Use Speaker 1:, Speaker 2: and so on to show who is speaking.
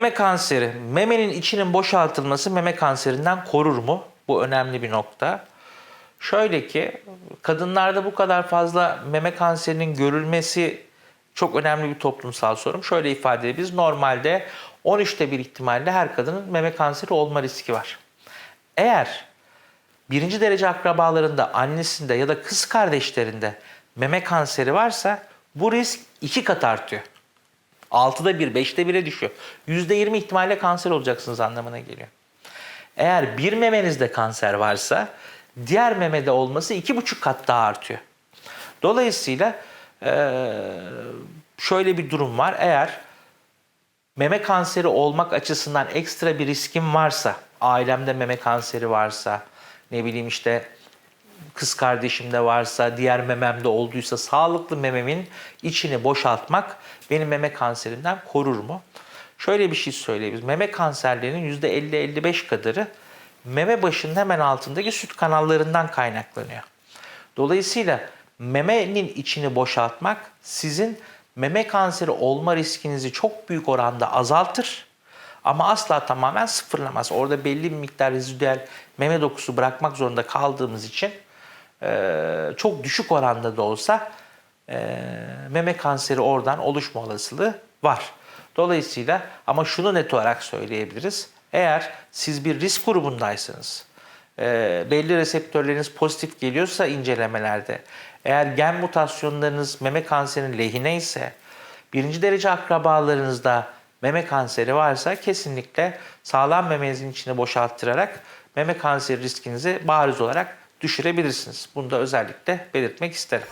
Speaker 1: Meme kanseri. Memenin içinin boşaltılması meme kanserinden korur mu? Bu önemli bir nokta. Şöyle ki kadınlarda bu kadar fazla meme kanserinin görülmesi çok önemli bir toplumsal sorun. Şöyle ifade edebiliriz. Normalde 13'te bir ihtimalle her kadının meme kanseri olma riski var. Eğer birinci derece akrabalarında, annesinde ya da kız kardeşlerinde meme kanseri varsa bu risk iki kat artıyor. 6'da 1, 5'te 1'e düşüyor. %20 ihtimalle kanser olacaksınız anlamına geliyor. Eğer bir memenizde kanser varsa diğer memede olması iki buçuk kat daha artıyor. Dolayısıyla şöyle bir durum var. Eğer meme kanseri olmak açısından ekstra bir riskim varsa, ailemde meme kanseri varsa, ne bileyim işte kız kardeşimde varsa, diğer mememde olduysa sağlıklı mememin içini boşaltmak beni meme kanserinden korur mu? Şöyle bir şey söyleyebiliriz. Meme kanserlerinin %50-55 kadarı meme başının hemen altındaki süt kanallarından kaynaklanıyor. Dolayısıyla memenin içini boşaltmak sizin meme kanseri olma riskinizi çok büyük oranda azaltır. Ama asla tamamen sıfırlamaz. Orada belli bir miktar rezidüel meme dokusu bırakmak zorunda kaldığımız için eee, çok düşük oranda da olsa eee, meme kanseri oradan oluşma olasılığı var. Dolayısıyla ama şunu net olarak söyleyebiliriz. Eğer siz bir risk grubundaysanız, e, belli reseptörleriniz pozitif geliyorsa incelemelerde, eğer gen mutasyonlarınız meme kanserinin lehine ise, birinci derece akrabalarınızda meme kanseri varsa kesinlikle sağlam memenizin içine boşalttırarak meme kanseri riskinizi bariz olarak düşürebilirsiniz. Bunu da özellikle belirtmek isterim.